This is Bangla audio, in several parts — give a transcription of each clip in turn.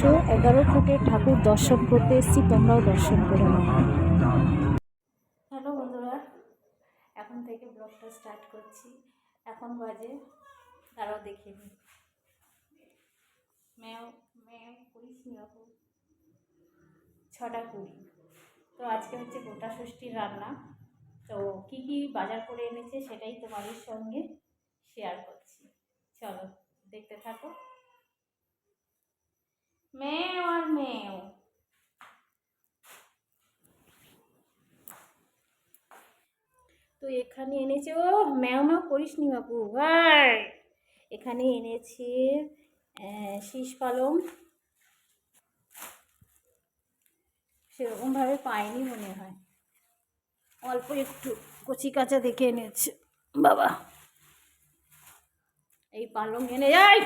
একশো এগারো ফুটের ঠাকুর দর্শন করতে এসেছি, তোমরাও দর্শন করে নাও। হ্যালো বন্ধুরা, এখন থেকে ব্লগটা স্টার্ট করছি। এখন বাজে তারাও দেখে নিই ম্যাও ম্যাও করিস নি ছটা কুড়ি। তো আজকে হচ্ছে গোটা ষষ্ঠীর রান্না। তো কি কি বাজার করে এনেছে সেটাই তোমাদের সঙ্গে শেয়ার করছি। চলো, দেখতে থাকো। মেও আর মেও তো এখানে এনেছে, ও ম্যাও ম্যাও করিস নি বাবু ভাই এখানে এনেছে শীষ পালং। সেরকমভাবে পাইনি মনে হয়। অল্প একটু কচি কাঁচা দেখে এনেছে, বাবা। এই পালং এনে যাই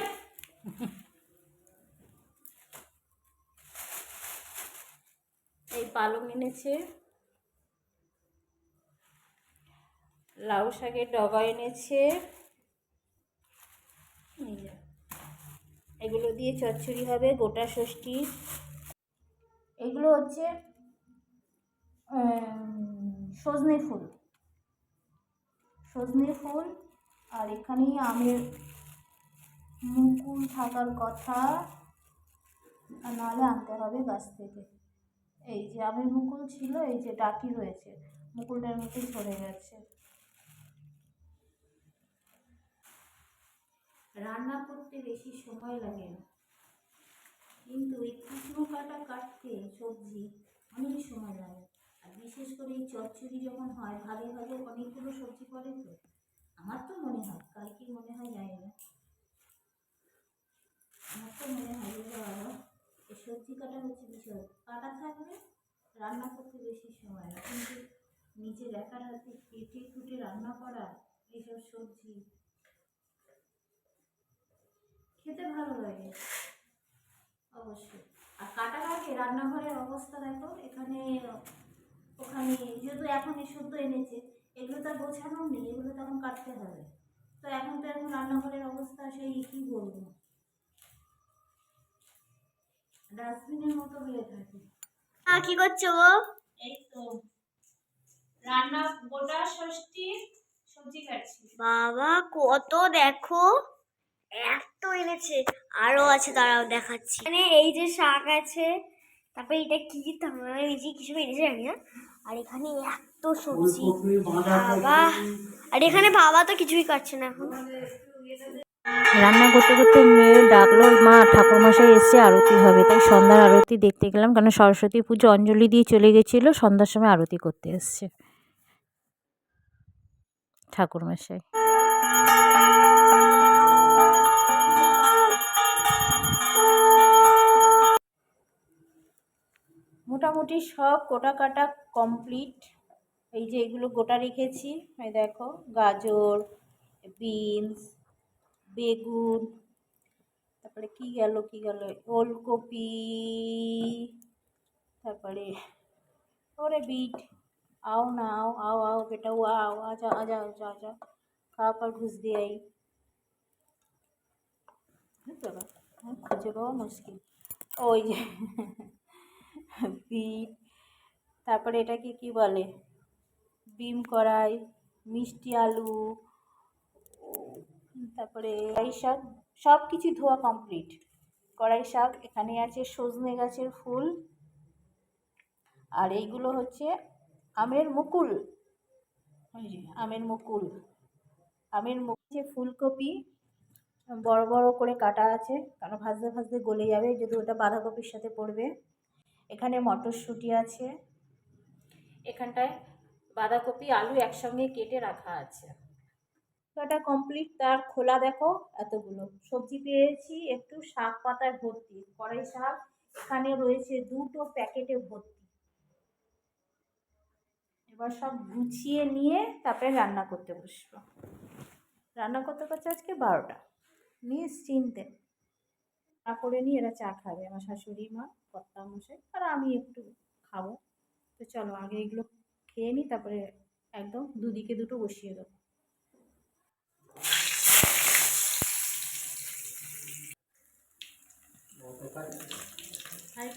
এই পালং এনেছে। লাউ শাকের ডগা এনেছে। এগুলো দিয়ে চচ্চড়ি হবে গোটা ষষ্ঠী এগুলো হচ্ছে সজনে ফুল। সজনে ফুল আর এখানেই আমের মুকুল থাকার কথা। নাহলে আনতে হবে গাছ থেকে। এই যে আমের মুকুল ছিল, এই যে ডাকি রয়েছে, মুকুলটার মধ্যে ঝরে গেছে। রান্না করতে বেশি সময় লাগে না। কিন্তু এই কুচনো কাটা কাটতে সবজি অনেক সময় লাগে। আর বিশেষ করে এই চচ্চড়ি যখন হয় ভাগে ভাগে অনেকগুলো সবজি পড়ে তো। আমার তো মনে হয় কার কি মনে হয়, জানি না। আমার তো মনে হয় যে সবজি কাটা হচ্ছে বিষয় কাটা থাকলে রান্না করতে বেশি সময় লাগে। কিন্তু নিজের একার হাতে কেটে কুটে রান্না করা, এইসব সবজি খেতে ভালো লাগে। অবশ্যই। আর কাটার আগে রান্নাঘরের অবস্থা দেখো, এখানে, ওখানে, যেহেতু এখন এই শুদ্ধ এনেছে, এগুলো তো আর গোছানো নেই, এগুলো তো এখন কাটতে হবে। তো এখন তো এখন রান্নাঘরের অবস্থা সেই, কি বলব? ডাস্টবিনের মতো হয়ে থাকে। আ, কি করছ গো? এই তো রান্না গোটা ষষ্ঠীর সবজি কাটছি। বাবা কত দেখো এত এনেছে আরও আছে দাঁড়াও দেখাচ্ছি। মানে এই যে শাক আছে তারপরে এটা কি নিজে কিছু এনেছে জানি না আর এখানে এত সবজি। বাবা আর এখানে বাবা তো কিছুই কাটছে না এখন। রান্না করতে করতে মেয়ে ডাকলো, মা, ঠাকুরমশাই এসছে, আরতি হবে। তাই সন্ধ্যার আরতি দেখতে গেলাম কারণ সরস্বতী পুজো অঞ্জলি দিয়ে চলে গেছিল, সন্ধ্যার সময় আরতি করতে এসছে ঠাকুরমশাই। মোটামুটি সব কোটা কাটা কমপ্লিট। এই যে এগুলো গোটা রেখেছি দেখো, গাজর, বিনস বেগুন তারপরে কি গেল কি গেল ওলকপি তারপরে ওরে বিট आओ ना आओ आओ आओ बेटा वो आओ आ जा आ जाओ जा जा খাওয়া পর ঘুষ দিয়ে আই বাবা হ্যাঁ, খুঁজে পাওয়া মুশকিল ওই যে বিট তারপরে এটাকে কি বলে বিম কড়াই মিষ্টি আলু তারপরে কড়াই শাক সব কিছু ধোয়া কমপ্লিট কড়াই শাক, এখানে আছে সজনে গাছের ফুল। আর এইগুলো হচ্ছে আমের মুকুল। আমের মুকুল। আমের মুকুল যে ফুলকপি। বড় বড় করে কাটা আছে, কারণ ভাজতে ভাজতে গলে যাবে যদি ওটা বাঁধাকপির সাথে পড়বে। এখানে মটরশুঁটি আছে। এখানটায় বাঁধাকপি, আলু একসঙ্গে কেটে রাখা আছে। কাটা কমপ্লিট তার খোলা দেখো এতগুলো। সবজি পেয়েছি, একটু শাক পাতায় ভর্তি, কড়াই শাক, এখানে রয়েছে দুটো প্যাকেটে ভর্তি। এবার সব গুছিয়ে নিয়ে তারপরে রান্না করতে বসবো। রান্না করতে করতে আজকে বারোটা। নিশ্চিন্তে চা করে নিয়ে এরা চা খাবে, আমার শাশুড়ি মা কর্তা মশাই আর আমি একটু খাব। তো চলো, আগে এগুলো খেয়ে নিই, তারপরে একদম দুদিকে দুটো বসিয়ে দেবো আমি তো আস্তে করে বাজাচ্ছি।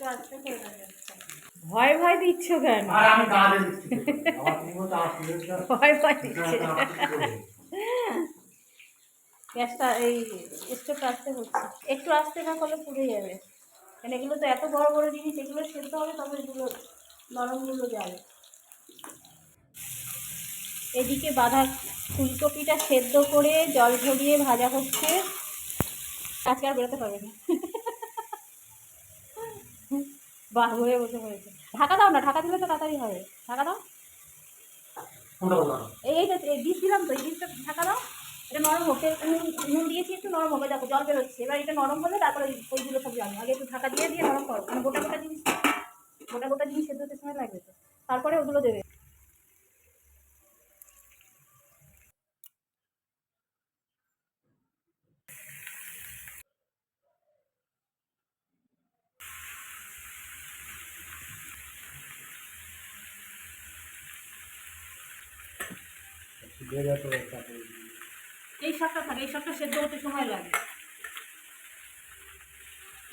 ভয় ভয় দিচ্ছ কেন? ভয় ভয় দিচ্ছে। গ্যাসটা এই স্টোভটা আসতে হচ্ছে একটু আস্তে না করলে পুড়ে যাবে। কারণ এগুলো তো এত বড় বড় জিনিস এগুলো সেদ্ধ হবে তবে এগুলো নরমগুলো যাবে এদিকে বাঁধা ফুলকপিটা সেদ্ধ করে জল ঝরিয়ে ভাজা হচ্ছে। আজকে আর বেরোতে পারবে না। বাহ হয়ে বসে হয়েছে ঢাকা দাও না ঢাকা দিলে তো তাড়াতাড়ি হবে। ঢাকা দাও। কোনটা এই এই যে এই ডিশ দিলাম তো এই ডিশটা ঢাকা দাও। এটা নরম হোক নুন নুন দিয়েছি একটু নরম হবে দেখো জল বেরোচ্ছে। এবার এটা নরম হলে তারপরে ওই- ওইগুলো সব যাবে আগে একটু ঢাকা দিয়ে দিয়ে নরম করো মানে গোটা গোটা জিনিস গোটা গোটা জিনিস সেদ্ধ সময় লাগবে তো। তারপরে ওগুলো দেবে। এই শাকটা থাকে, এই শাকটা সেদ্ধ হতে সময় লাগে।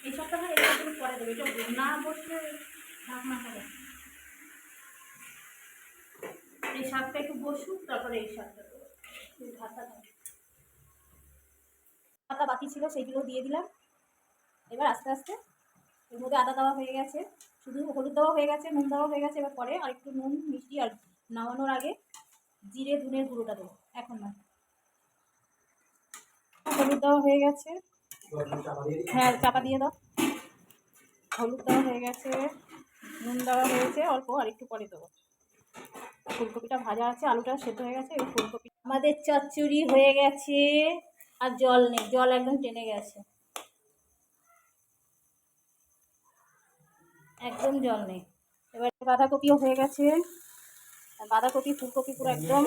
এই থাকে এটা তুমি পরে দেবে। না বসলে ঢাকনা হবে এই শাকটা একটু বসুক, তারপরে এই শাকটা এই ভাতটা দাও। পাতা বাকি ছিল, সেইগুলো দিয়ে দিলাম। এবার আস্তে আস্তে এর মধ্যে আদা দেওয়া হয়ে গেছে। শুধু হলুদ দেওয়া হয়ে গেছে, নুন দেওয়া হয়ে গেছে। এবার পরে আর একটু নুন, মিষ্টি আর নামানোর আগে জিরে ধনের গুঁড়োটা দেবো, এখন না হলুদ দেওয়া হয়ে গেছে। হ্যাঁ চাপা দিয়ে দাও। হলুদ দেওয়া হয়ে গেছে, নুন দেওয়া হয়েছে, অল্প আর একটু পরে দেবো। ফুলকপিটা ভাজা আছে, আলুটা সেদ্ধ হয়ে গেছে, এবার ফুলকপি। আমাদের চচ্চড়ি হয়ে গেছে, আর জল নেই, জল একদম টেনে গেছে। একদম জল নেই। এবার বাঁধাকপিও হয়ে গেছে। বাঁধাকপি, ফুলকপি পুরো একদম।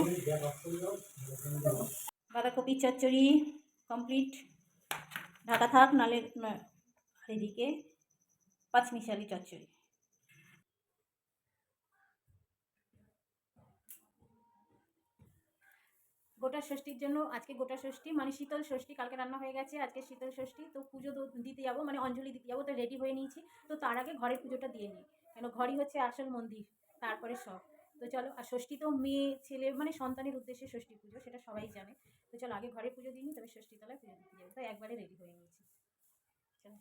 বাঁধাকপি, চচ্চড়ি কমপ্লিট ঢাকা থাক নালে এদিকে পাঁচমিশালি চচ্চড়ি। গোটা ষষ্ঠীর জন্য, আজকে গোটা ষষ্ঠী মানে শীতল ষষ্ঠী, কালকে রান্না হয়ে গেছে, আজকে শীতল ষষ্ঠী, তো পুজো দিতে যাব মানে অঞ্জলি দিতে যাব, তো রেডি হয়ে নিয়েছি। তো তার আগে ঘরের পুজোটা দিয়ে নিই, কেন ঘরই হচ্ছে আসল মন্দির, তারপরে সব। তো চলো, আর ষষ্ঠী তো মেয়ে, ছেলে মানে সন্তানের উদ্দেশ্যে ষষ্ঠী পুজো, সেটা সবাই জানে। তো চলো, আগে ঘরে পুজো দিইনি তবে ষষ্ঠী তলায় পুজো দিতে যাব। তো একবারে রেডি হয়ে নিয়েছি। চলো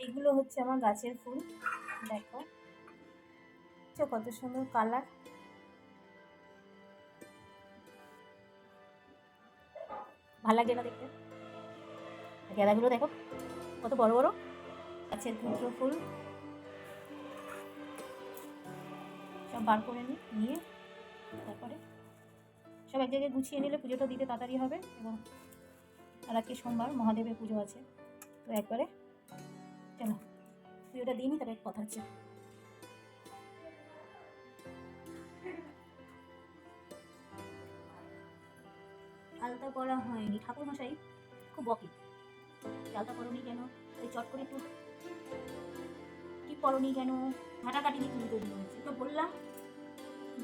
এগুলো হচ্ছে আমার গাছের ফুল। দেখো কত সুন্দর কালার ভালো লাগে না দেখতে? গেঁদাগুলো দেখো, কত বড় বড়। গাছের কুমড়ো ফুল। বার করে নিই, নিয়ে তারপরে সব এক জায়গায় গুছিয়ে নিলে পুজোটা দিতে তাড়াতাড়ি হবে এবং আর আজকে সোমবার মহাদেবের পুজো আছে। তো একবারে চলো, পুজোটা দিই নি তারপরে কথা হচ্ছে। আলতা পরা হয়নি ঠাকুর মশাই খুব বকে। আলতা পরনি কেন? এই চট করে একটু কি পরনি কেন? কাটিনি তুমি তৈরি হয়েছে তো বললাম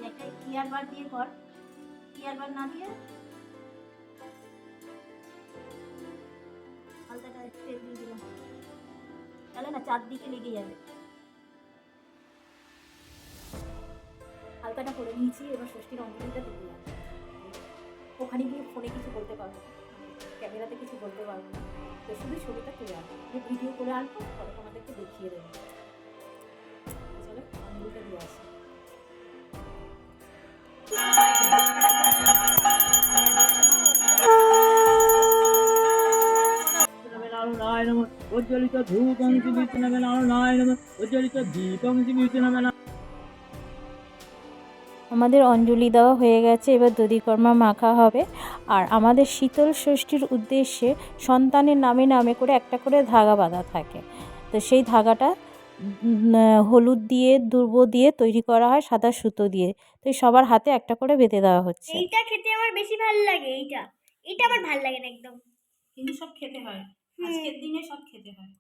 একটা ইয়ার বার দিয়ে কর ইয়ার বার না দিয়ে একটু তেল তাহলে না চারদিকে লেগে যাবে। হালকাটা করে নিয়েছি, এবার ষষ্ঠীর অঙ্গনটা দিয়ে দিলাম ওখানে গিয়ে ফোনে কিছু বলতে পারব ক্যামেরাতে কিছু বলতে পারব না। তো শুধু ছবিটা তুলে আনব। ভিডিও করে আনব তবে তোমাদেরকে দেখিয়ে দেবো। চলো আঙুলটা দিয়ে আসি। আমাদের অঞ্জলি দেওয়া হয়ে গেছে, এবার দধিকর্মা মাখা হবে। আর আমাদের শীতল ষষ্ঠীর উদ্দেশ্যে সন্তানের নামে নামে করে একটা করে ধাগা বাঁধা থাকে। তো সেই ধাগাটা হলুদ দিয়ে দুর্ব দিয়ে তৈরি করা হয় সাদা সুতো দিয়ে। তো সবার হাতে একটা করে বেঁধে দেওয়া হচ্ছে। এইটা খেতে আমার বেশি ভালো লাগে এইটা। এইটা আমার ভালো লাগে না একদম। কিন্তু সব খেতে হয়। হুম। আজকের দিনে সব খেতে হয়।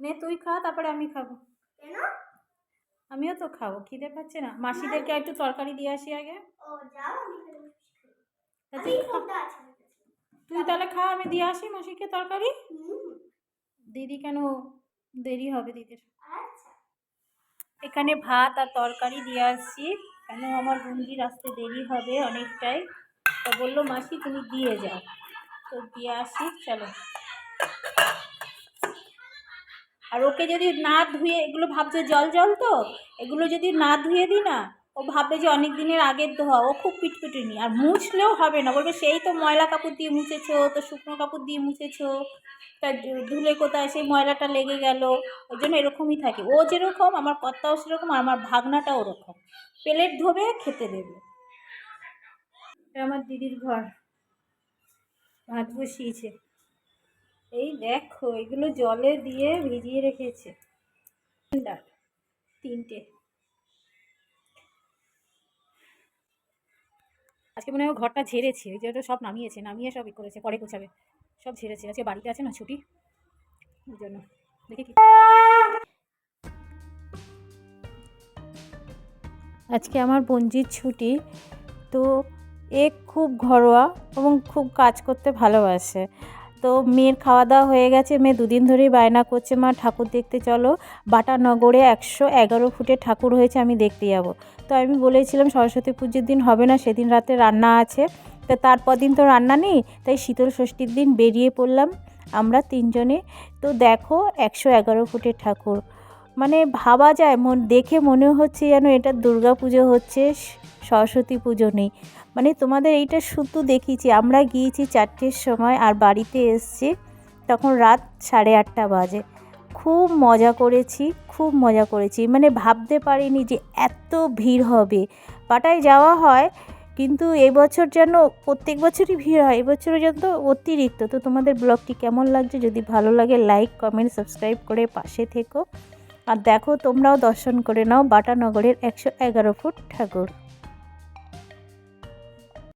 নে তুই খা তারপরে আমি খাব। কেন? আমিও তো খাব খিদে পাচ্ছে না। মাসিদেরকে একটু তরকারি দিয়ে আসি আগে। ও যাও আমি খাব। তা তুই। তুই তাহলে খা আমি দিয়ে আসি মাসিকে তরকারি। দিদি কেন দেরি হবে দিদির। আচ্ছা। এখানে ভাত আর তরকারি দিয়ে আসছি। কেন আমার বন্দির আসতে দেরি হবে অনেকটাই? তো বলল মাসি তুমি দিয়ে যাও। তো দিয়ে আসি চলো। আর ওকে যদি না ধুয়ে এগুলো ভাবছে জল জল তো? এগুলো যদি না ধুয়ে দিই না ও ভাববে যে অনেক দিনের আগের ধোয়া, ও খুব পিটপিটুনি। আর মুছলেও হবে না, বলবে সেই তো ময়লা কাপড় দিয়ে মুছেছো, তো শুকনো কাপড় দিয়ে মুছেছো, তা ধুলে কোথায়, সেই ময়লাটা লেগে গেল। ওই জন্য এরকমই থাকে। ও যেরকম, আমার কর্তাও সেরকম, আর আমার ভাগনাটাও ওরকম। প্লেট ধোবে, খেতে দেবে। আমার দিদির ঘর। ভাত বসিয়েছে। এই দেখো, এগুলো জলে দিয়ে ভিজিয়ে রেখেছে। তিনটে। আজকে মনে হয় ঘরটা ঝেড়েছে, ওই সব নামিয়েছে, নামিয়ে সব করেছে, পরে গোছাবে। সব ঝেড়েছে, আজকে বাড়িতে আছে না ছুটি? ওই জন্য। দেখি কি আজকে আমার বঞ্জির ছুটি, তো এ খুব ঘরোয়া এবং খুব কাজ করতে ভালোবাসে। তো মেয়ের খাওয়া দাওয়া হয়ে গেছে। মেয়ে দুদিন ধরেই বায়না করছে, মা, ঠাকুর দেখতে চলো। বাটানগরে একশো এগারো ফুটের ঠাকুর হয়েছে, আমি দেখতে যাব। তো আমি বলেছিলাম, সরস্বতী পুজোর দিন হবে না, সেদিন রাতে রান্না আছে। তো তারপর দিন তো রান্না নেই, তাই শীতল ষষ্ঠীর দিন বেরিয়ে পড়লাম আমরা তিনজনে। তো দেখো, একশো এগারো ফুটের ঠাকুর। মানে ভাবা যায়, মন, দেখে মনে হচ্ছে যেন এটা দুর্গা পুজো হচ্ছে। সরস্বতী পুজো নেই। মানে তোমাদের এইটা শুধু দেখিয়েছি, আমরা গিয়েছি চারটের সময় আর বাড়িতে এসছি, তখন রাত সাড়ে আটটা বাজে। খুব মজা করেছি, খুব মজা করেছি। মানে ভাবতে পারিনি যে এত ভিড় হবে। পাটায় যাওয়া হয়, কিন্তু এবছর যেন, প্রত্যেক বছরই ভিড় হয়, এবছরও যেন তো অতিরিক্ত। তো তোমাদের ব্লগটি কেমন লাগছে, যদি ভালো লাগে, লাইক, কমেন্ট, সাবস্ক্রাইব করে পাশে থেকো। আর দেখো, তোমরাও দর্শন করে নাও বাটানগরের একশো এগারো ফুট ঠাকুর।